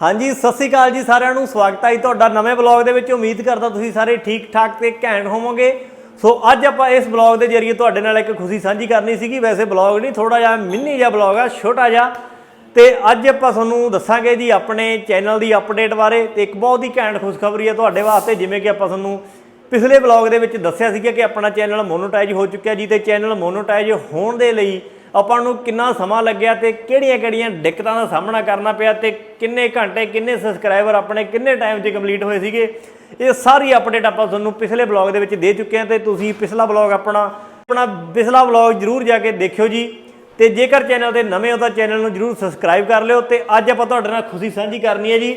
ਹਾਂਜੀ, ਸਤਿ ਸ਼੍ਰੀ ਅਕਾਲ ਜੀ ਸਾਰਿਆਂ ਨੂੰ। ਸਵਾਗਤ ਹੈ ਜੀ ਤੁਹਾਡਾ ਨਵੇਂ ਬਲੌਗ ਦੇ ਵਿੱਚ। ਉਮੀਦ ਕਰਦਾ ਤੁਸੀਂ ਸਾਰੇ ਠੀਕ ਠਾਕ ਤੇ ਘੈਂਟ ਹੋਵੋਗੇ। ਸੋ ਅੱਜ ਆਪਾਂ ਇਸ ਬਲੌਗ ਦੇ ਜ਼ਰੀਏ ਤੁਹਾਡੇ ਨਾਲ ਇੱਕ ਖੁਸ਼ੀ ਸਾਂਝੀ ਕਰਨੀ ਸੀਗੀ। ਵੈਸੇ ਬਲੌਗ ਨਹੀਂ ਥੋੜਾ ਜਿਹਾ ਮਿੰਨੀ ਜਿਹਾ ਬਲੌਗ ਆ, ਛੋਟਾ ਜਿਹਾ। ਤੇ ਅੱਜ ਆਪਾਂ ਤੁਹਾਨੂੰ ਦੱਸਾਂਗੇ ਜੀ ਆਪਣੇ ਚੈਨਲ ਦੀ ਅਪਡੇਟ ਬਾਰੇ। ਤੇ ਇੱਕ ਬਹੁਤ ਹੀ ਘੈਂਟ ਖੁਸ਼ਖਬਰੀ ਹੈ ਤੁਹਾਡੇ ਵਾਸਤੇ, ਜਿਵੇਂ ਕਿ ਆਪਾਂ ਤੁਹਾਨੂੰ ਪਿਛਲੇ ਬਲੌਗ ਦੇ ਵਿੱਚ ਦੱਸਿਆ ਸੀਗਾ ਕਿ ਆਪਣਾ ਚੈਨਲ ਮੋਨੋਟਾਈਜ਼ ਹੋ ਚੁੱਕਿਆ ਜੀ। ਤੇ ਚੈਨਲ ਮੋਨੋਟਾਈਜ਼ ਹੋਣ ਦੇ ਲਈ ਆਪਾਂ ਨੂੰ ਕਿੰਨਾ ਸਮਾਂ ਲੱਗਿਆ ਤੇ ਕਿਹੜੀਆਂ-ਕਿਹੜੀਆਂ ਦਿੱਕਤਾਂ ਦਾ ਸਾਹਮਣਾ ਕਰਨਾ ਪਿਆ ਤੇ ਕਿੰਨੇ ਘੰਟੇ, ਕਿੰਨੇ ਸਬਸਕ੍ਰਾਈਬਰ ਆਪਣੇ ਕਿੰਨੇ ਟਾਈਮ 'ਚ ਕੰਪਲੀਟ ਹੋਏ ਸੀਗੇ? ਇਹ ਸਾਰੀ ਅਪਡੇਟ ਆਪਾਂ ਤੁਹਾਨੂੰ ਪਿਛਲੇ ਬਲੌਗ ਦੇ ਵਿੱਚ ਦੇ ਚੁੱਕੇ ਹਾਂ ਤੇ ਤੁਸੀਂ ਪਿਛਲਾ ਬਲੌਗ ਆਪਣਾ ਆਪਣਾ ਪਿਛਲਾ ਬਲੌਗ ਜਰੂਰ ਜਾ ਕੇ ਦੇਖਿਓ ਜੀ। ਤੇ ਜੇਕਰ ਚੈਨਲ ਤੇ ਨਵੇਂ ਹੋ ਤਾਂ ਚੈਨਲ ਨੂੰ ਜਰੂਰ ਸਬਸਕ੍ਰਾਈਬ ਕਰ ਲਿਓ ਤੇ ਅੱਜ ਆਪਾਂ ਤੁਹਾਡੇ ਨਾਲ ਖੁਸ਼ੀ ਸਾਂਝੀ ਕਰਨੀ ਹੈ ਜੀ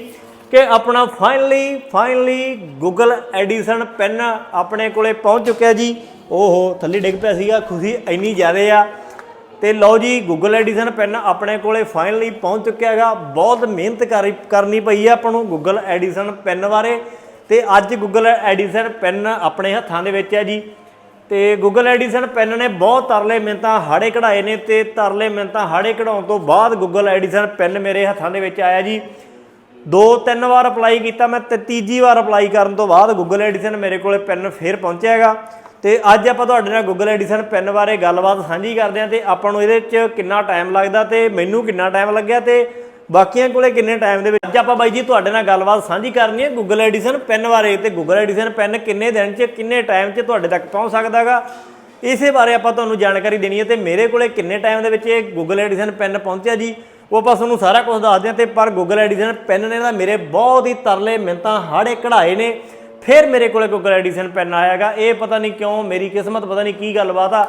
ਕਿ ਆਪਣਾ finally finally Google AdSense PIN ਆਪਣੇ ਕੋਲੇ ਪਹੁੰਚ ਚੁੱਕਿਆ ਜੀ। ਓਹੋ, ਥੱਲੇ ਡਿੱਗ ਪਿਆ ਸੀਗਾ, ਖੁਸ਼ੀ ਇੰਨੀ ਜ਼ਿਆਦਾ ਆ। ਤੇ ਲਓ ਜੀ ਗੂਗਲ ਐਡੀਸ਼ਨ ਪੈਨ ਆਪਣੇ ਕੋਲੇ ਫਾਈਨਲੀ ਪਹੁੰਚ ਚੁੱਕਿਆ ਹੈਗਾ। ਬਹੁਤ ਮਿਹਨਤ ਕਰੀ- ਕਰਨੀ ਪਈ ਹੈ ਆਪਾਂ ਨੂੰ ਗੂਗਲ ਐਡੀਸ਼ਨ ਪੈਨ ਬਾਰੇ। ਤੇ ਅੱਜ ਗੂਗਲ ਐਡੀਸ਼ਨ ਪੈਨ ਆਪਣੇ ਹੱਥਾਂ ਦੇ ਵਿੱਚ ਹੈ ਜੀ। ਤੇ ਗੂਗਲ ਐਡੀਸ਼ਨ ਪੈਨ ਨੇ ਬਹੁਤ ਤਰਲੇ ਮਿਹਨਤਾਂ ਹਾੜੇ ਕਢਾਏ ਨੇ ਤੇ ਤਰਲੇ ਮਿੰਤਾਂ ਹਾੜੇ ਕਢਾਉਣ ਤੋਂ ਬਾਅਦ ਗੂਗਲ ਐਡੀਸ਼ਨ ਪੈਨ ਮੇਰੇ ਹੱਥਾਂ ਦੇ ਵਿੱਚ ਆਇਆ ਜੀ। ਦੋ ਤਿੰਨ ਵਾਰ ਅਪਲਾਈ ਕੀਤਾ ਮੈਂ ਤੇ ਤੀਜੀ ਵਾਰ ਅਪਲਾਈ ਕਰਨ ਤੋਂ ਬਾਅਦ ਗੂਗਲ ਐਡੀਸ਼ਨ ਮੇਰੇ ਕੋਲੇ ਪੈਨ ਫੇਰ ਪਹੁੰਚਿਆ ਹੈਗਾ। ਤੇ ਅੱਜ ਆਪਾਂ ਤੁਹਾਡੇ ਨਾਲ ਗੂਗਲ ਐਡੀਸ਼ਨ ਪੈਨ ਬਾਰੇ ਗੱਲਬਾਤ ਸਾਂਝੀ ਕਰਦੇ ਹਾਂ ਤੇ ਆਪਾਂ ਨੂੰ ਇਹਦੇ 'ਚ ਕਿੰਨਾ ਟਾਈਮ ਲੱਗਦਾ ਤੇ ਮੈਨੂੰ ਕਿੰਨਾ ਟਾਈਮ ਲੱਗਿਆ ਤੇ ਬਾਕੀਆਂ ਕੋਲੇ ਕਿੰਨੇ ਟਾਈਮ ਦੇ ਵਿੱਚ ਅੱਜ ਆਪਾਂ ਬਾਈ ਜੀ ਤੁਹਾਡੇ ਨਾਲ ਗੱਲਬਾਤ ਸਾਂਝੀ ਕਰਨੀ ਹੈ ਗੂਗਲ ਐਡੀਸ਼ਨ ਪੈਨ ਬਾਰੇ ਤੇ ਗੂਗਲ ਐਡੀਸ਼ਨ ਪੈਨ ਕਿੰਨੇ ਦਿਨ 'ਚ, ਕਿੰਨੇ ਟਾਈਮ 'ਚ ਤੁਹਾਡੇ ਤੱਕ ਪਹੁੰਚ ਸਕਦਾ ਹੈਗਾ ਇਸੇ ਬਾਰੇ ਆਪਾਂ ਤੁਹਾਨੂੰ ਜਾਣਕਾਰੀ ਦੇਣੀ ਹੈ ਤੇ ਮੇਰੇ ਕੋਲੇ ਕਿੰਨੇ ਟਾਈਮ ਦੇ ਵਿੱਚ ਇਹ ਗੂਗਲ ਐਡੀਸ਼ਨ ਪੈਨ ਪਹੁੰਚਿਆ ਜੀ, ਉਹ ਆਪਾਂ ਤੁਹਾਨੂੰ ਸਾਰਾ ਕੁਝ ਦੱਸਦੇ ਹਾਂ ਤੇ ਪਰ ਗੂਗਲ ਐਡੀਸ਼ਨ ਪੈਨ ਨੇ ਤਾਂ ਮੇਰੇ ਬਹੁਤ ਹੀ ਤਰਲੇ ਮਿੰਤਾਂ ਹਾੜੇ ਕਢਾਏ ਨੇ। ਫਿਰ ਮੇਰੇ ਕੋਲੇ ਗੂਗਲ ਐਡੀਸ਼ਨ ਪੈਨ ਆਇਆਗਾ ਇਹ ਪਤਾ ਨਹੀਂ ਕਿਉਂ, ਮੇਰੀ ਕਿਸਮਤ ਪਤਾ ਨਹੀਂ ਕੀ ਗੱਲਬਾਤ ਆ,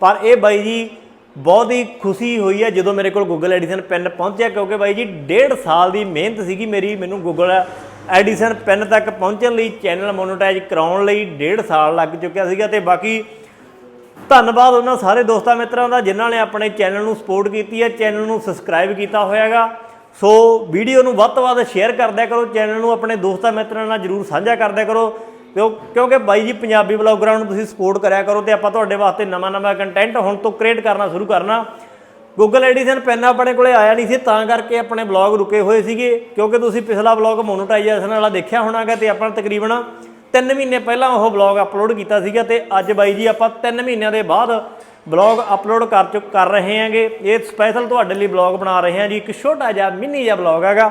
ਪਰ ਇਹ ਬਾਈ ਜੀ ਬਹੁਤ ਹੀ ਖੁਸ਼ੀ ਹੋਈ ਹੈ ਜਦੋਂ ਮੇਰੇ ਕੋਲ ਗੂਗਲ ਐਡੀਸ਼ਨ ਪੈਨ ਪਹੁੰਚਿਆ, ਕਿਉਂਕਿ ਬਾਈ ਜੀ ਡੇਢ ਸਾਲ ਦੀ ਮਿਹਨਤ ਸੀਗੀ ਮੇਰੀ, ਮੈਨੂੰ ਗੂਗਲ ਐਡੀਸ਼ਨ ਪੈਨ ਤੱਕ ਪਹੁੰਚਣ ਲਈ, ਚੈਨਲ ਮੋਨੋਟਾਈਜ਼ ਕਰਾਉਣ ਲਈ ਡੇਢ ਸਾਲ ਲੱਗ ਚੁੱਕਿਆ ਸੀਗਾ ਤੇ ਬਾਕੀ ਧੰਨਵਾਦ ਉਹਨਾਂ ਸਾਰੇ ਦੋਸਤਾਂ ਮਿੱਤਰਾਂ ਦਾ ਜਿਨ੍ਹਾਂ ਨੇ ਆਪਣੇ ਚੈਨਲ ਨੂੰ ਸਪੋਰਟ ਕੀਤੀ ਹੈ, ਚੈਨਲ ਨੂੰ ਸਬਸਕ੍ਰਾਈਬ ਕੀਤਾ ਹੋਇਆਗਾ ਸੋ ਵੀਡੀਓ ਨੂੰ ਵੱਧ ਤੋਂ ਵੱਧ ਸ਼ੇਅਰ ਕਰਦਿਆ ਕਰੋ ਚੈਨਲ ਨੂੰ ਆਪਣੇ ਦੋਸਤਾਂ ਮਿੱਤਰਾਂ ਨਾਲ ਜਰੂਰ ਸਾਂਝਾ ਕਰਦਿਆ ਕਰੋ। ਕਿਉਂ ਕਿਉਂਕਿ ਬਾਈ ਜੀ, ਪੰਜਾਬੀ ਬਲੌਗਰਾਂ ਨੂੰ ਤੁਸੀਂ ਸਪੋਰਟ ਕਰਿਆ ਕਰੋ ਤੇ ਆਪਾਂ ਤੁਹਾਡੇ ਵਾਸਤੇ ਨਵਾਂ-ਨਵਾਂ ਕੰਟੈਂਟ ਹੁਣ ਤੋਂ ਕ੍ਰੀਏਟ ਕਰਨਾ ਸ਼ੁਰੂ ਕਰਨਾ। ਗੂਗਲ ਐਡੀਸ਼ਨ ਪੈਨ ਆਪਣੇ ਕੋਲੇ ਆਇਆ ਨਹੀਂ ਸੀ, ਤਾਂ ਕਰਕੇ ਆਪਣੇ ਬਲੌਗ ਰੁਕੇ ਹੋਏ ਸੀਗੇ। ਕਿਉਂਕਿ ਤੁਸੀਂ ਪਿਛਲਾ ਬਲੌਗ ਮੋਨੋਟਾਈਜੇਸ਼ਨ ਵਾਲਾ ਦੇਖਿਆ ਹੋਣਾਗਾ ਤੇ ਆਪਾਂ ਤਕਰੀਬਨ 3 ਮਹੀਨੇ ਪਹਿਲਾਂ ਉਹ ਬਲੌਗ ਅਪਲੋਡ ਕੀਤਾ ਸੀਗਾ ਤੇ ਅੱਜ ਬਾਈ ਜੀ, ਆਪਾਂ 3 ਮਹੀਨਿਆਂ ਦੇ ਬਾਅਦ ਬਲੌਗ ਅਪਲੋਡ ਕਰ ਚੁੱਕ ਕਰ ਰਹੇ ਹਾਂਗੇ। ਇਹ ਸਪੈਸ਼ਲ ਤੁਹਾਡੇ ਲਈ ਬਲੌਗ ਬਣਾ ਰਹੇ ਹਾਂ ਜੀ। ਇੱਕ ਛੋਟਾ ਜਿਹਾ, ਮਿੰਨੀ ਜਿਹਾ ਬਲੌਗ ਹੈਗਾ।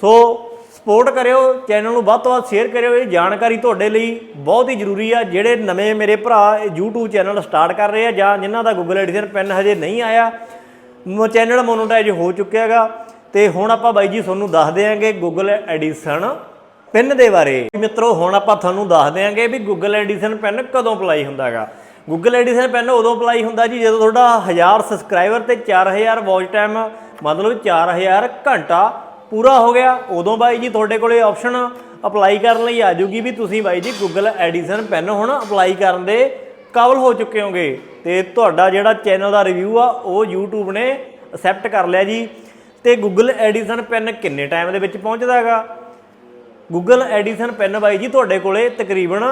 ਸੋ ਸਪੋਰਟ ਕਰਿਓ ਚੈਨਲ ਨੂੰ ਵੱਧ ਤੋਂ ਵੱਧ ਸ਼ੇਅਰ ਕਰਿਓ। ਇਹ ਜਾਣਕਾਰੀ ਤੁਹਾਡੇ ਲਈ ਬਹੁਤ ਹੀ ਜ਼ਰੂਰੀ ਆ। ਜਿਹੜੇ ਨਵੇਂ ਮੇਰੇ ਭਰਾ ਇਹ YouTube ਚੈਨਲ ਸਟਾਰਟ ਕਰ ਰਹੇ ਆ ਜਾਂ ਜਿਨ੍ਹਾਂ ਦਾ Google ਐਡੀਸ਼ਨ ਪੈਨ ਹਜੇ ਨਹੀਂ ਆਇਆ ਚੈਨਲ ਮੋਨੋਟਾਈਜ਼ ਹੋ ਚੁੱਕਿਆ ਹੈਗਾ। ਤੇ ਹੁਣ ਆਪਾਂ ਬਾਈ ਜੀ ਤੁਹਾਨੂੰ ਦੱਸ ਦਿਆਂਗੇ Google ਐਡੀਸ਼ਨ ਪੈਨ ਦੇ ਬਾਰੇ। ਮਿੱਤਰੋ, ਹੁਣ ਆਪਾਂ ਤੁਹਾਨੂੰ ਦੱਸ ਦਿਆਂਗੇ ਵੀ Google ਐਡੀਸ਼ਨ ਪੈਨ ਕਦੋਂ ਅਪਲਾਈ ਹੁੰਦਾ ਹੈਗਾ। ਗੂਗਲ ਐਡੀਸ਼ਨ ਪੈਨ ਉਦੋਂ ਅਪਲਾਈ ਹੁੰਦਾ ਜੀ ਜਦੋਂ ਤੁਹਾਡਾ 1000 ਸਬਸਕ੍ਰਾਈਬਰ ਤੇ 4000 ਵਾਚ ਟਾਈਮ ਮਤਲਬ 4000 ਘੰਟਾ ਪੂਰਾ ਹੋ ਗਿਆ। ਉਦੋਂ ਬਾਈ ਜੀ ਤੁਹਾਡੇ ਕੋਲੇ ਆਪਸ਼ਨ ਅਪਲਾਈ ਕਰਨ ਲਈ ਆ ਜੂਗੀ ਵੀ ਤੁਸੀਂ ਬਾਈ ਜੀ ਗੂਗਲ ਐਡੀਸ਼ਨ ਪੈਨ ਹੁਣ ਅਪਲਾਈ ਕਰਨ ਦੇ ਕਾਬਲ ਹੋ ਚੁੱਕੇ ਹੋਗੇ। ਤੇ ਤੁਹਾਡਾ ਜਿਹੜਾ ਚੈਨਲ ਦਾ ਰਿਵਿਊ ਆ, ਉਹ YouTube ਨੇ ਅਸੈਪਟ ਕਰ ਲਿਆ ਜੀ। ਤੇ Google ਐਡੀਸ਼ਨ ਪੈਨ ਕਿੰਨੇ ਟਾਈਮ ਦੇ ਵਿੱਚ ਪਹੁੰਚਦਾ ਹੈਗਾ? Google ਐਡੀਸ਼ਨ ਪੈਨ ਬਾਈ ਜੀ ਤੁਹਾਡੇ ਕੋਲੇ ਤਕਰੀਬਨ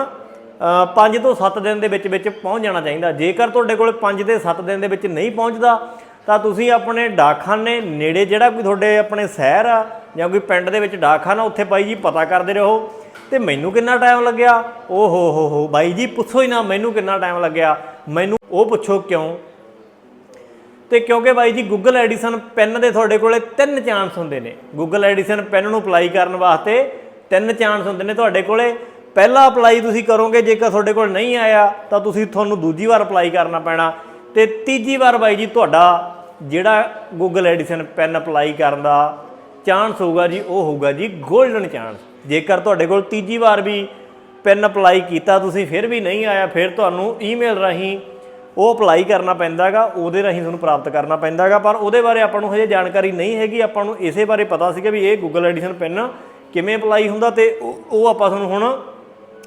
5 ਤੋਂ 7 ਦਿਨ ਦੇ ਵਿੱਚ ਵਿੱਚ ਪਹੁੰਚ ਜਾਣਾ ਚਾਹੀਦਾ। ਜੇਕਰ ਤੁਹਾਡੇ ਕੋਲ 5 ਤੇ 7 ਦਿਨ ਦੇ ਵਿੱਚ ਨਹੀਂ ਪਹੁੰਚਦਾ, ਤਾਂ ਤੁਸੀਂ ਆਪਣੇ ਡਾਕਖਾਨੇ ਨੇੜੇ ਜਿਹੜਾ ਕੋਈ ਤੁਹਾਡੇ ਆਪਣੇ ਸ਼ਹਿਰ ਆ ਜਾਂ ਕੋਈ ਪਿੰਡ ਦੇ ਵਿੱਚ ਡਾਕਖਾਨਾ ਉੱਥੇ ਬਾਈ ਜੀ ਪਤਾ ਕਰਦੇ ਰਹੋ। ਤੇ ਮੈਨੂੰ ਕਿੰਨਾ ਟਾਈਮ ਲੱਗਿਆ? ਓ ਹੋ ਹੋ ਹੋ, ਬਾਈ ਜੀ ਪੁੱਛੋ ਹੀ ਨਾ, ਮੈਨੂੰ ਕਿੰਨਾ ਟਾਈਮ ਲੱਗਿਆ? ਮੈਨੂੰ ਉਹ ਪੁੱਛੋ ਕਿਉਂ? ਤੇ ਕਿਉਂਕਿ ਬਾਈ ਜੀ ਗੂਗਲ ਐਡੀਸ਼ਨ ਪੈਨ ਦੇ ਤੁਹਾਡੇ ਕੋਲੇ ਤਿੰਨ ਚਾਂਸ ਹੁੰਦੇ ਨੇ। ਗੂਗਲ ਐਡੀਸ਼ਨ ਪੈਨ ਨੂੰ ਅਪਲਾਈ ਕਰਨ ਵਾਸਤੇ ਤਿੰਨ ਚਾਂਸ ਹੁੰਦੇ ਨੇ ਤੁਹਾਡੇ ਕੋਲੇ। ਪਹਿਲਾ ਅਪਲਾਈ ਤੁਸੀਂ ਕਰੋਗੇ, ਜੇਕਰ ਤੁਹਾਡੇ ਕੋਲ ਨਹੀਂ ਆਇਆ, ਤਾਂ ਤੁਸੀਂ ਤੁਹਾਨੂੰ ਦੂਜੀ ਵਾਰ ਅਪਲਾਈ ਕਰਨਾ ਪੈਣਾ। ਤੇ ਤੀਜੀ ਵਾਰ ਬਾਈ ਜੀ, ਤੁਹਾਡਾ ਜਿਹੜਾ Google ਐਡੀਸ਼ਨ ਪੈਨ ਅਪਲਾਈ ਕਰਨ ਦਾ ਚਾਂਸ ਹੋਊਗਾ ਜੀ, ਉਹ ਹੋਊਗਾ ਜੀ 골ਡਨ ਚਾਂਸ ਜੇਕਰ ਤੁਹਾਡੇ ਕੋਲ ਤੀਜੀ ਵਾਰ ਵੀ ਪੈਨ ਅਪਲਾਈ ਕੀਤਾ, ਤੁਸੀਂ ਫਿਰ ਵੀ ਨਹੀਂ ਆਇਆ, ਫਿਰ ਤੁਹਾਨੂੰ ਈਮੇਲ ਰਾਹੀਂ ਉਹ ਅਪਲਾਈ ਕਰਨਾ ਪੈਂਦਾਗਾ, ਉਹਦੇ ਰਾਹੀਂ ਤੁਹਾਨੂੰ ਪ੍ਰਾਪਤ ਕਰਨਾ ਪੈਂਦਾਗਾ। ਪਰ ਉਹਦੇ ਬਾਰੇ ਆਪਾਂ ਨੂੰ ਹਜੇ ਜਾਣਕਾਰੀ ਨਹੀਂ ਹੈਗੀ, ਆਪਾਂ ਨੂੰ ਇਸੇ ਬਾਰੇ ਪਤਾ ਸੀਗਾ ਵੀ ਇਹ Google ਐਡੀਸ਼ਨ ਪੈਨ ਕਿਵੇਂ ਅਪਲਾਈ ਹੁੰਦਾ ਤੇ ਉਹ ਉਹ ਆਪਾਂ ਤੁਹਾਨੂੰ ਹੁਣ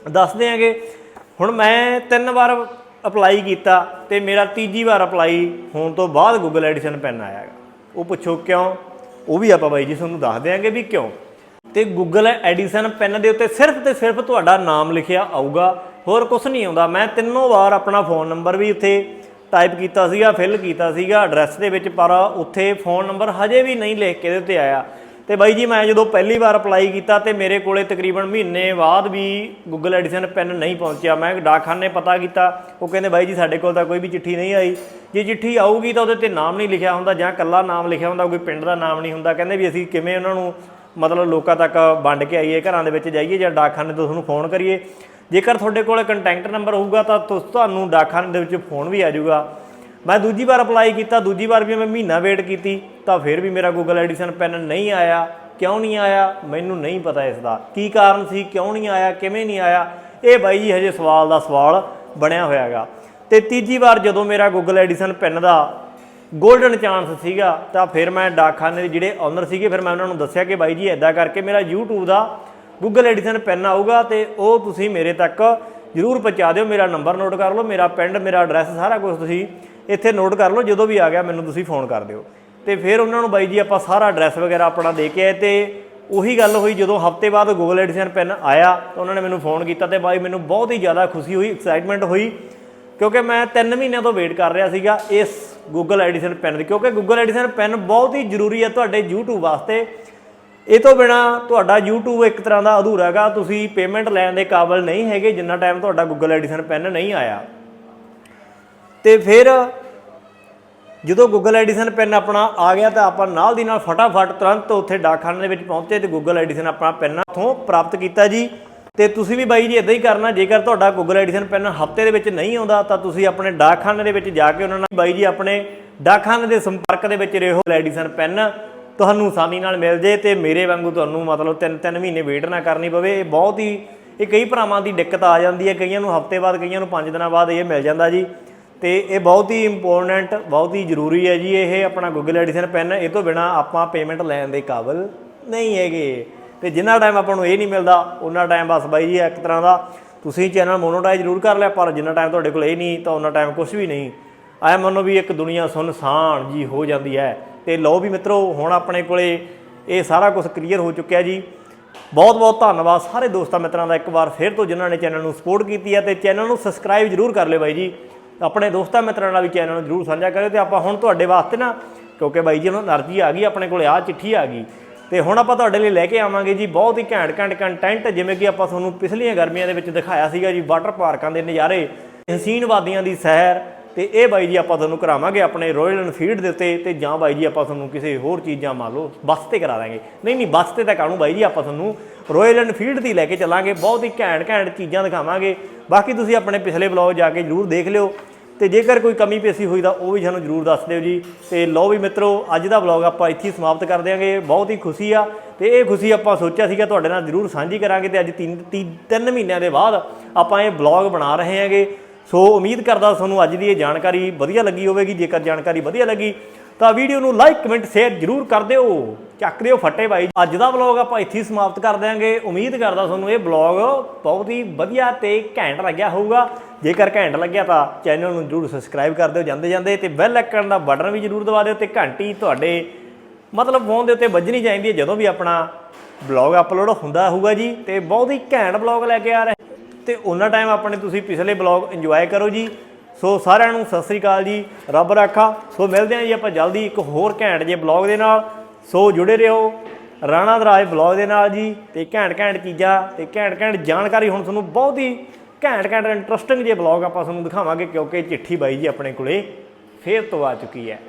ਦੱਸਦੇ ਆਂਗੇ। ਹੁਣ ਮੈਂ ਤਿੰਨ ਵਾਰ ਅਪਲਾਈ ਕੀਤਾ ਤੇ ਮੇਰਾ ਤੀਜੀ ਵਾਰ ਅਪਲਾਈ ਹੋਣ ਤੋਂ ਬਾਅਦ ਗੂਗਲ ਐਡੀਸ਼ਨ ਪੈਨ ਆਇਆਗਾ ਉਹ ਪੁੱਛੋ ਕਿਉਂ? ਉਹ ਵੀ ਆਪਾਂ ਬਾਈ ਜੀ ਤੁਹਾਨੂੰ ਦੱਸ ਦਿਆਂਗੇ ਵੀ ਕਿਉਂ। ਤੇ ਗੂਗਲ ਐਡੀਸ਼ਨ ਪੈਨ ਦੇ ਉੱਤੇ ਸਿਰਫ ਤੇ ਸਿਰਫ ਤੁਹਾਡਾ ਨਾਮ ਲਿਖਿਆ ਆਊਗਾ। ਹੋਰ ਕੁਝ ਨਹੀਂ ਆਉਂਦਾ। ਮੈਂ ਤਿੰਨੋਂ ਵਾਰ ਆਪਣਾ ਫੋਨ ਨੰਬਰ ਵੀ ਉੱਥੇ ਟਾਈਪ ਕੀਤਾ ਸੀਗਾ ਫਿਲ ਕੀਤਾ ਸੀਗਾ। ਐਡਰੈਸ ਦੇ ਵਿੱਚ ਪਰ ਉੱਥੇ ਫੋਨ ਨੰਬਰ ਹਜੇ ਵੀ ਨਹੀਂ ਲਿਖ ਕੇ ਇਹਦੇ ਉੱਤੇ ਆਇਆ। ਤੇ ਬਾਈ ਜੀ, ਮੈਂ ਜਦੋਂ ਪਹਿਲੀ ਵਾਰ ਅਪਲਾਈ ਕੀਤਾ ਤੇ ਮੇਰੇ ਕੋਲੇ ਤਕਰੀਬਨ ਮਹੀਨੇ ਬਾਅਦ ਵੀ ਗੂਗਲ ਐਡੀਸਨ ਪੈਨ ਨਹੀਂ ਪਹੁੰਚਿਆ। ਮੈਂ ਡਾਕਖਾਨੇ ਪਤਾ ਕੀਤਾ। ਉਹ ਕਹਿੰਦੇ, ਬਾਈ ਜੀ, ਸਾਡੇ ਕੋਲ ਤਾਂ ਕੋਈ ਵੀ ਚਿੱਠੀ ਨਹੀਂ ਆਈ। ਜੇ ਚਿੱਠੀ ਆਊਗੀ ਤਾਂ ਉਹਦੇ ਤੇ ਨਾਮ ਨਹੀਂ ਲਿਖਿਆ ਹੁੰਦਾ ਜਾਂ ਕੱਲਾ ਨਾਮ ਲਿਖਿਆ ਹੁੰਦਾ, ਕੋਈ ਪਿੰਡ ਦਾ ਨਾਮ ਨਹੀਂ ਹੁੰਦਾ। ਕਹਿੰਦੇ ਵੀ ਅਸੀਂ ਕਿਵੇਂ ਉਹਨਾਂ ਨੂੰ ਮਤਲਬ ਲੋਕਾਂ ਤੱਕ ਵੰਡ ਕੇ ਆਈਏ, ਘਰਾਂ ਦੇ ਵਿੱਚ ਜਾਈਏ ਜਾਂ ਡਾਕਖਾਨੇ ਤੋਂ ਤੁਹਾਨੂੰ ਫੋਨ ਕਰੀਏ। ਜੇਕਰ ਤੁਹਾਡੇ ਕੋਲ ਕੰਟੈਕਟ ਨੰਬਰ ਹੋਊਗਾ ਤਾਂ ਤੁਹਾਨੂੰ ਡਾਕਖਾਨੇ ਦੇ ਵਿੱਚ ਫੋਨ ਵੀ ਆ ਜਾਊਗਾ। ਮੈਂ ਦੂਜੀ ਵਾਰ ਅਪਲਾਈ ਕੀਤਾ, ਦੂਜੀ ਵਾਰ ਵੀ ਮੈਂ ਮਹੀਨਾ ਵੇਟ ਕੀਤੀ, ਤਾਂ ਫਿਰ ਵੀ ਮੇਰਾ ਗੂਗਲ ਐਡੀਸਨ ਪੈਨ ਨਹੀਂ ਆਇਆ। ਕਿਉਂ ਨਹੀਂ ਆਇਆ? ਮੈਨੂੰ ਨਹੀਂ ਪਤਾ ਇਸ ਦਾ ਕੀ ਕਾਰਨ ਸੀ? ਕਿਉਂ ਨਹੀਂ ਆਇਆ? ਕਿਵੇਂ ਨਹੀਂ ਆਇਆ? ਇਹ ਬਾਈ ਜੀ ਹਜੇ ਸਵਾਲ ਦਾ ਸਵਾਲ ਬਣਿਆ ਹੋਇਆਗਾ। ਤੇ ਤੀਜੀ ਵਾਰ ਜਦੋਂ ਮੇਰਾ ਗੂਗਲ ਐਡੀਸਨ ਪੈਨ ਦਾ ਗੋਲਡਨ ਚਾਂਸ ਸੀਗਾ, ਤਾਂ ਫਿਰ ਮੈਂ ਡਾਕਖਾਨੇ ਦੇ ਜਿਹੜੇ ਓਨਰ ਸੀਗੇ, ਫਿਰ ਮੈਂ ਉਹਨਾਂ ਨੂੰ ਦੱਸਿਆ ਕਿ ਬਾਈ ਜੀ ਐਦਾਂ ਕਰਕੇ ਮੇਰਾ YouTube ਦਾ ਗੂਗਲ ਐਡੀਸਨ ਪੈਨ ਆਊਗਾ ਤੇ ਉਹ ਤੁਸੀਂ ਮੇਰੇ ਤੱਕ ਜਰੂਰ ਪਹੁੰਚਾ ਦਿਓ। ਮੇਰਾ ਨੰਬਰ ਨੋਟ ਕਰ ਲਓ, ਮੇਰਾ ਪਿੰਡ, ਮੇਰਾ ਐਡਰੈਸ ਸਾਰਾ ਕੁਝ ਤੁਸੀਂ ਇੱਥੇ ਨੋਟ ਕਰ ਲਓ, ਜਦੋਂ ਵੀ ਆ ਗਿਆ ਮੈਨੂੰ ਤੁਸੀਂ ਫੋਨ ਕਰ ਦਿਓ। ਤੇ ਫਿਰ ਉਹਨਾਂ ਨੂੰ ਬਾਈ ਜੀ ਆਪਾਂ ਸਾਰਾ ਐਡਰੈਸ ਵਗੈਰਾ ਆਪਣਾ ਦੇ ਕੇ ਆਏ ਤੇ ਉਹੀ ਗੱਲ ਹੋਈ, ਜਦੋਂ ਹਫ਼ਤੇ ਬਾਅਦ ਗੂਗਲ ਐਡੀਸਨ ਪੈਨ ਆਇਆ ਤਾਂ ਉਹਨਾਂ ਨੇ ਮੈਨੂੰ ਫੋਨ ਕੀਤਾ ਤੇ ਬਾਈ ਮੈਨੂੰ ਬਹੁਤ ਹੀ ਜ਼ਿਆਦਾ ਖੁਸ਼ੀ ਹੋਈ ਐਕਸਾਈਟਮੈਂਟ ਹੋਈ, ਕਿਉਂਕਿ ਮੈਂ 3 ਮਹੀਨਿਆਂ ਤੋਂ ਵੇਟ ਕਰ ਰਿਹਾ ਸੀਗਾ ਇਸ ਗੂਗਲ ਐਡੀਸਨ ਪੈਨ ਦੀ, ਕਿਉਂਕਿ ਗੂਗਲ ਐਡੀਸਨ ਪੈਨ ਬਹੁਤ ਹੀ ਜ਼ਰੂਰੀ ਹੈ ਤੁਹਾਡੇ YouTube ਵਾਸਤੇ। ਇਹ ਤੋਂ ਬਿਨਾ ਤੁਹਾਡਾ YouTube ਇੱਕ ਤਰ੍ਹਾਂ ਦਾ ਅਧੂਰਾ ਹੈਗਾ, ਤੁਸੀਂ ਪੇਮੈਂਟ ਲੈਣ ਦੇ ਕਾਬਿਲ ਨਹੀਂ ਹੈਗੇ, ਜਿੰਨਾ ਟਾਈਮ ਤੁਹਾਡਾ ਗੂਗਲ ਐਡੀਸਨ ਪੈਨ ਨਹੀਂ ਆਇਆ। ਤੇ ਫਿਰ ਜਦੋਂ ਗੂਗਲ ਐਡੀਸਨ ਪੈਨ ਆਪਣਾ ਆ ਗਿਆ ਤਾਂ ਆਪਾਂ ਨਾਲ ਦੀ ਨਾਲ ਫਟਾਫਟ ਤੁਰੰਤ ਉੱਥੇ ਡਾਕਖਾਨੇ ਦੇ ਵਿੱਚ ਪਹੁੰਚੇ ਤੇ ਗੂਗਲ ਐਡੀਸਨ ਆਪਣਾ ਪੈਨ ਉੱਥੋਂ ਪ੍ਰਾਪਤ ਕੀਤਾ ਜੀ। ਤੇ ਤੁਸੀਂ ਵੀ ਬਾਈ ਜੀ ਇਦਾਂ ਹੀ ਕਰਨਾ, ਜੇਕਰ ਤੁਹਾਡਾ ਗੂਗਲ ਐਡੀਸਨ ਪੈਨ ਹਫ਼ਤੇ ਦੇ ਵਿੱਚ ਨਹੀਂ ਆਉਂਦਾ ਤਾਂ ਤੁਸੀਂ ਆਪਣੇ ਡਾਕਖਾਨੇ ਦੇ ਵਿੱਚ ਜਾ ਕੇ ਉਹਨਾਂ ਨਾਲ ਬਾਈ ਜੀ ਆਪਣੇ ਡਾਕਖਾਨੇ ਦੇ ਸੰਪਰਕ ਦੇ ਵਿੱਚ ਰਹੋ ਐਡੀਸਨ ਪੈਨ ਤੁਹਾਨੂੰ ਆਸਾਨੀ ਨਾਲ ਮਿਲ ਜੇ ਤੇ ਮੇਰੇ ਵਾਂਗੂ ਤੁਹਾਨੂੰ ਮਤਲਬ 3-3 ਮਹੀਨੇ ਵੇਟ ਨਾ ਕਰਨੀ ਪਵੇ। ਇਹ ਬਹੁਤ ਹੀ, ਇਹ ਕਈ ਭਰਾਵਾਂ ਦੀ ਦਿੱਕਤ ਆ ਜਾਂਦੀ ਹੈ। ਕਈਆਂ ਨੂੰ ਹਫ਼ਤੇ ਬਾਅਦ, ਕਈਆਂ ਨੂੰ 5 ਦਿਨਾਂ ਬਾਅਦ ਇਹ ਮਿਲ ਜਾਂਦਾ ਜੀ। ਤੇ ਇਹ ਬਹੁਤ ਹੀ ਇੰਪੋਰਟੈਂਟ ਬਹੁਤ ਹੀ ਜ਼ਰੂਰੀ ਹੈ ਜੀ ਇਹ ਆਪਣਾ ਗੂਗਲ ਐਡੀਸਨ ਪੈਨ ਇਹ ਤੋਂ ਬਿਨਾ ਆਪਾਂ ਪੇਮੈਂਟ ਲੈਣ ਦੇ ਕਾਬਿਲ ਨਹੀਂ ਹੈਗੇ। ਤੇ ਜਿੰਨਾ ਟਾਈਮ ਆਪਾਂ ਨੂੰ ਇਹ ਨਹੀਂ ਮਿਲਦਾ ਉਹਨਾਂ ਟਾਈਮ ਬਸ ਬਾਈ ਜੀ ਇੱਕ ਤਰ੍ਹਾਂ ਦਾ ਤੁਸੀਂ ਚੈਨਲ ਮੋਨੋਟਾਈਜ਼ ਜ਼ਰੂਰ ਕਰ ਲਿਆ, ਪਰ ਜਿੰਨਾ ਟਾਈਮ ਤੁਹਾਡੇ ਕੋਲ ਇਹ ਨਹੀਂ, ਤਾਂ ਉਹਨਾਂ ਟਾਈਮ ਕੁਝ ਵੀ ਨਹੀਂ। ਐ ਮੰਨੋ ਵੀ ਇੱਕ ਦੁਨੀਆ ਸੁਨਸਾਨ ਜੀ ਹੋ ਜਾਂਦੀ ਹੈ। ਤੇ ਲਓ ਵੀ ਮਿੱਤਰੋ, ਹੁਣ ਆਪਣੇ ਕੋਲੇ ਇਹ ਸਾਰਾ ਕੁਝ ਕਲੀਅਰ ਹੋ ਚੁੱਕਿਆ ਜੀ। ਬਹੁਤ ਬਹੁਤ ਧੰਨਵਾਦ ਸਾਰੇ ਦੋਸਤਾਂ ਮਿੱਤਰਾਂ ਦਾ ਇੱਕ ਵਾਰ ਫਿਰ ਤੋਂ ਜਿਨ੍ਹਾਂ ਨੇ ਚੈਨਲ ਨੂੰ ਸਪੋਰਟ ਕੀਤੀ ਹੈ। ਤੇ ਚੈਨਲ ਨੂੰ ਸਬਸਕ੍ਰਾਈਬ ਜ਼ਰੂਰ ਕਰ ਲਿਓ ਬਾਈ ਜੀ। ਆਪਣੇ ਦੋਸਤਾਂ ਮਿੱਤਰਾਂ ਨਾਲ ਵੀ ਚੈਨਲ ਨੂੰ ਜਰੂਰ ਸਾਂਝਾ ਕਰਿਓ ਤੇ ਆਪਾਂ ਹੁਣ ਤੁਹਾਡੇ ਵਾਸਤੇ ਨਾ, ਕਿਉਂਕਿ ਬਾਈ ਜੀ ਹੁਣ ਅਰਜੀ ਆ ਗਈ, ਆਪਣੇ ਕੋਲੇ ਆ ਚਿੱਠੀ ਆ ਗਈ। ਤੇ ਹੁਣ ਆਪਾਂ ਤੁਹਾਡੇ ਲਈ ਲੈ ਕੇ ਆਵਾਂਗੇ ਜੀ, ਬਹੁਤ ਹੀ ਘੈਂਟ ਘੈਂਟ ਕੰਟੈਂਟ ਜਿਵੇਂ ਕਿ ਆਪਾਂ ਤੁਹਾਨੂੰ ਪਿਛਲੀਆਂ ਗਰਮੀਆਂ ਦੇ ਵਿੱਚ ਦਿਖਾਇਆ ਸੀਗਾ ਜੀ ਵਾਟਰ ਪਾਰਕਾਂ ਦੇ ਨਜ਼ਾਰੇ ਹਸੀਨ ਵਾਦੀਆਂ ਦੀ ਸੈਰ ਤੇ ਇਹ ਬਾਈ ਜੀ ਆਪਾਂ ਤੁਹਾਨੂੰ ਕਰਾਵਾਂਗੇ ਆਪਣੇ ਰਾਇਲ ਐਨਫੀਲਡ ਦੇ ਉੱਤੇ ਤੇ ਜਾਂ ਬਾਈ ਜੀ ਆਪਾਂ ਤੁਹਾਨੂੰ ਕਿਸੇ ਹੋਰ ਚੀਜ਼ਾਂ ਮੰਨ ਲਓ ਬੱਸ ਤੇ ਕਰਾ ਦਾਂਗੇ। ਨਹੀਂ ਨਹੀਂ, ਬੱਸ ਤੇ ਤਾਂ ਕਾਹਨੂੰ ਬਾਈ ਜੀ ਆਪਾਂ ਤੁਹਾਨੂੰ ਰਾਇਲ ਐਨਫੀਲਡ ਦੀ ਲੈ ਕੇ ਚੱਲਾਂਗੇ। ਬਹੁਤ ਹੀ ਘੈਂਟ ਘੈਂਟ ਚੀਜ਼ਾਂ ਦਿਖਾਵਾਂਗੇ। ਬਾਕੀ ਤੁਸੀਂ ਆਪਣੇ ਪਿਛਲੇ ਬਲੌਗ ਜਾ ਕੇ ਜਰੂਰ ਦੇਖ ਲਿਓ ਤੇ ਜੇਕਰ ਕੋਈ ਕਮੀ ਪੇਸ਼ੀ ਹੋਈ ਤਾਂ ਉਹ ਵੀ ਸਾਨੂੰ ਜਰੂਰ ਦੱਸ ਦਿਓ ਜੀ। ਤੇ ਲਓ ਵੀ ਮਿੱਤਰੋ, ਅੱਜ ਦਾ ਵਲੌਗ ਆਪਾਂ ਇੱਥੇ ਹੀ ਸਮਾਪਤ ਕਰ ਦਿਆਂਗੇ। ਬਹੁਤ ਹੀ ਖੁਸ਼ੀ ਆ ਤੇ ਇਹ ਖੁਸ਼ੀ ਆਪਾਂ ਸੋਚਿਆ ਸੀਗਾ ਤੁਹਾਡੇ ਨਾਲ ਜਰੂਰ ਸਾਂਝੀ ਕਰਾਂਗੇ ਤੇ ਅੱਜ 3 3 ਮਹੀਨਿਆਂ ਦੇ ਬਾਅਦ ਆਪਾਂ ਇਹ ਵਲੌਗ ਬਣਾ ਰਹੇ ਹਾਂਗੇ। ਸੋ ਉਮੀਦ ਕਰਦਾ ਤੁਹਾਨੂੰ ਅੱਜ ਦੀ ਇਹ ਜਾਣਕਾਰੀ ਵਧੀਆ ਲੱਗੀ ਹੋਵੇਗੀ। ਜੇਕਰ ਜਾਣਕਾਰੀ ਵਧੀਆ ਲੱਗੀ, ਤਾਂ ਵੀਡੀਓ ਨੂੰ ਲਾਈਕ, ਕਮੈਂਟ, ਸ਼ੇਅਰ ਜਰੂਰ ਕਰ ਦਿਓ। ਚੱਕ ਦਿਓ ਫੱਟੇ ਬਾਈ। ਅੱਜ ਦਾ ਵਲੌਗ ਆਪਾਂ ਇੱਥੇ ਹੀ ਸਮਾਪਤ ਕਰ ਦਿਆਂਗੇ। ਉਮੀਦ ਕਰਦਾ ਤੁਹਾਨੂੰ ਇਹ ਵਲੌਗ ਬਹੁਤ ਹੀ ਵਧੀਆ ਤੇ ਘੈਂਟ ਲੱਗਿਆ ਹੋਊਗਾ। ਜੇਕਰ ਘੈਂਟ ਲੱਗਿਆ ਤਾਂ ਚੈਨਲ ਨੂੰ ਜਰੂਰ ਸਬਸਕ੍ਰਾਈਬ ਕਰ ਦਿਓ ਜਾਂਦੇ ਜਾਂਦੇ ਤੇ ਬੈਲ ਆਈਕਨ ਦਾ ਬਟਨ ਵੀ ਜਰੂਰ ਦਬਾ ਦਿਓ ਤੇ ਘੰਟੀ ਤੁਹਾਡੇ ਮਤਲਬ ਫੋਨ ਦੇ ਉੱਤੇ ਵੱਜਣੀ ਚਾਹੀਦੀ ਹੈ ਜਦੋਂ ਵੀ ਆਪਣਾ ਵਲੌਗ ਅਪਲੋਡ ਹੁੰਦਾ ਹੋਊਗਾ ਜੀ। ਤੇ ਬਹੁਤ ਹੀ ਘੈਂਟ ਵਲੌਗ ਲੈ ਕੇ ਆ ਰਹੇ ਤੇ ਉਹਨਾਂ ਟਾਈਮ ਆਪਣੇ ਤੁਸੀਂ ਪਿਛਲੇ ਵਲੌਗ ਇੰਜੋਏ ਕਰੋ ਜੀ। ਸੋ ਸਾਰਿਆਂ ਨੂੰ ਸਤਿ ਸ੍ਰੀ ਅਕਾਲ ਜੀ। ਰੱਬ ਰਾਖਾ। ਸੋ ਮਿਲਦੇ ਹਾਂ ਜੀ ਆਪਾਂ ਜਲਦੀ ਇੱਕ ਹੋਰ ਘੈਂਟ ਜੇ ਵਲੌਗ ਦੇ ਨਾਲ। ਸੋ ਜੁੜੇ ਰਹੋ ਰਾਣਾ ਦਰਾਜ ਵਲੌਗ ਦੇ ਨਾਲ ਜੀ। ਤੇ ਘੈਂਟ ਘੈਂਟ ਚੀਜ਼ਾਂ ਤੇ ਘੈਂਟ ਘੈਂਟ ਜਾਣਕਾਰੀ ਹੁਣ ਤੁਹਾਨੂੰ ਬਹੁਤ ਹੀ ਘੈਂਟ ਘੈਂਟ ਇੰਟਰਸਟਿੰਗ ਜੇ ਵਲੌਗ ਆਪਾਂ ਤੁਹਾਨੂੰ ਦਿਖਾਵਾਂਗੇ ਕਿਉਂਕਿ ਚਿੱਠੀ ਬਾਈ ਜੀ ਆਪਣੇ ਕੋਲੇ ਫੇਰ ਤੋਂ ਆ ਚੁੱਕੀ ਹੈ।